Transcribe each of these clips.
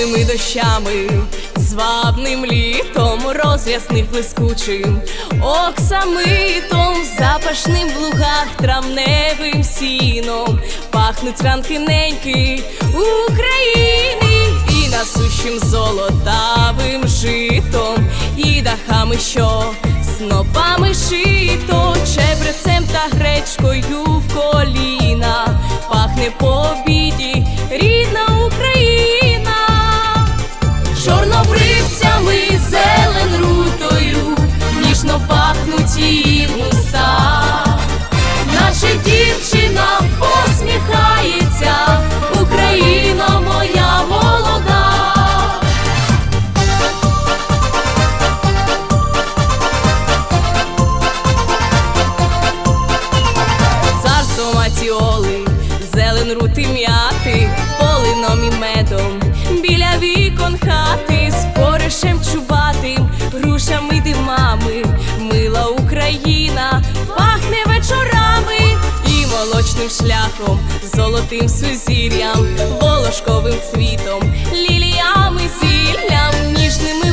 теплими дощами, звабним літом, роз'ясним блискучим, оксамитом, запашним в лугах, травневим сіном, пахнуть ранки неньки України і насущим золотавим житом, і дахами, що снопами шито, чебрецем та гречкою. віночним шляхом, золотим сузір'ям, волошковим цвітом, ліліями, зіллям, ніжними.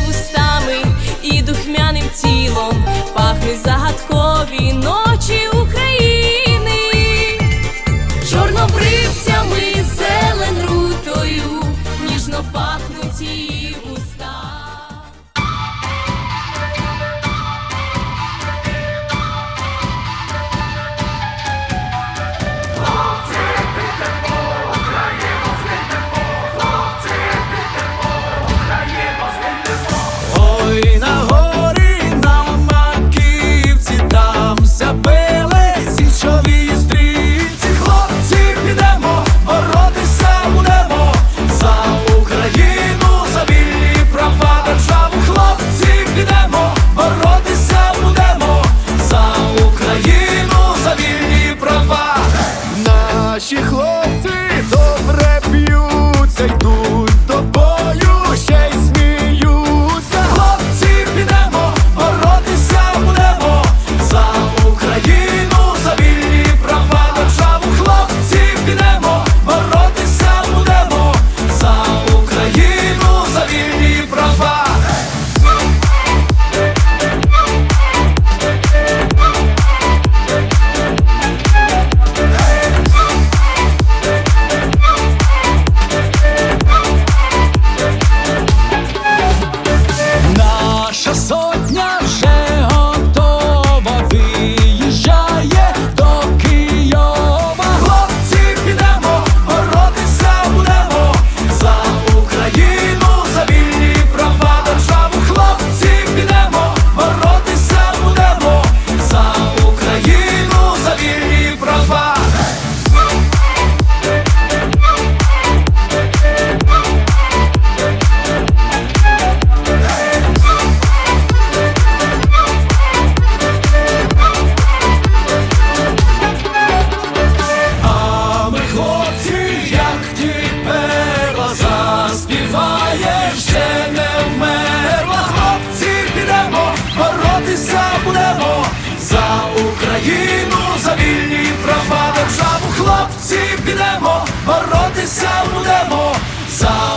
забудемо за Україну, за вільні права державу, хлопці підемо, боротися будемо за.